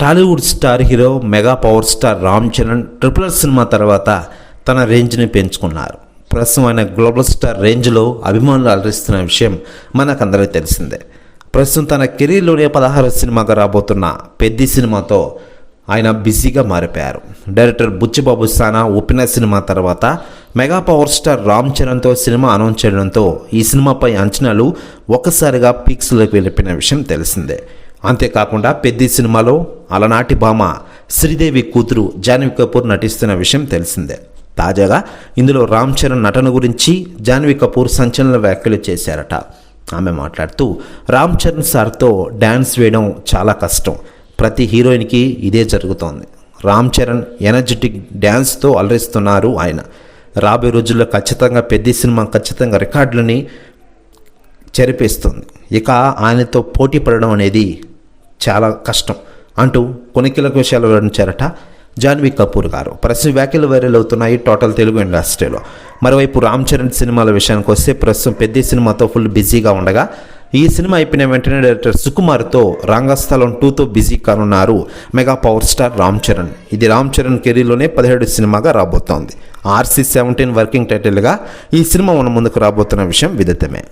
Tollywood star hero mega power star Ram Charan triple cinema తర్వాత తన రేంజ్ని పెంచుకున్నారు. ప్రస్తుతం ఆయన గ్లోబల్ స్టార్ రేంజ్లో అభిమానులు అలరిస్తున్న విషయం మనకందరికీ తెలిసిందే. ప్రస్తుతం తన కెరీర్లోనే పదహారు సినిమాగా రాబోతున్న పెద్ది సినిమాతో ఆయన బిజీగా మారిపోయారు. డైరెక్టర్ బుచ్చిబాబు సానా ఉప్పిన సినిమా తర్వాత మెగా పవర్ స్టార్ రామ్ చరణ్తో సినిమా అనౌన్స్ చేయడంతో ఈ సినిమాపై అంచనాలు ఒక్కసారిగా పీక్స్లోకి వెళ్ళిపోయిన విషయం తెలిసిందే. అంతేకాకుండా పెద్ది సినిమాలో అలనాటి భామ శ్రీదేవి కూతురు జాన్వీ కపూర్ నటిస్తున్న విషయం తెలిసిందే. తాజాగా ఇందులో రామ్ చరణ్ నటన గురించి జాన్వీ కపూర్ సంచలన వ్యాఖ్యలు చేశారట. ఆమె మాట్లాడుతూ రామ్ చరణ్ సార్తో డ్యాన్స్ వేయడం చాలా కష్టం. ప్రతి హీరోయిన్కి ఇదే జరుగుతోంది. రామ్ చరణ్ ఎనర్జెటిక్ డ్యాన్స్తో అలరిస్తున్నారు ఆయన. రాబోయే రోజుల్లో ఖచ్చితంగా పెద్ద సినిమా ఖచ్చితంగా రికార్డులని చెరిపేస్తుంది. ఇక ఆయనతో పోటీ పడడం అనేది చాలా కష్టం అంటూ కొన్ని కీలక విషయాలు వివరించారట జాన్వీ కపూర్ గారు. ప్రస్తుత వ్యాఖ్యలు వైరల్ అవుతున్నాయి టోటల్ తెలుగు ఇండస్ట్రీలో. మరోవైపు రామ్ చరణ్ సినిమాల విషయానికి వస్తే ప్రస్తుతం పెద్ద సినిమాతో ఫుల్ బిజీగా ఉండగా ఈ సినిమా అయిపోయిన వెంటనే డైరెక్టర్ సుకుమార్తో రంగస్థలం టూతో బిజీ కానున్నారు mega power star Ram Charan. ఇది రామ్ చరణ్ కెరీర్లోనే పదిహేడు సినిమాగా రాబోతోంది. ఆర్సీ సెవెంటీన్ వర్కింగ్ టైటిల్గా ఈ సినిమా మన ముందుకు రాబోతున్న విషయం విదితమే.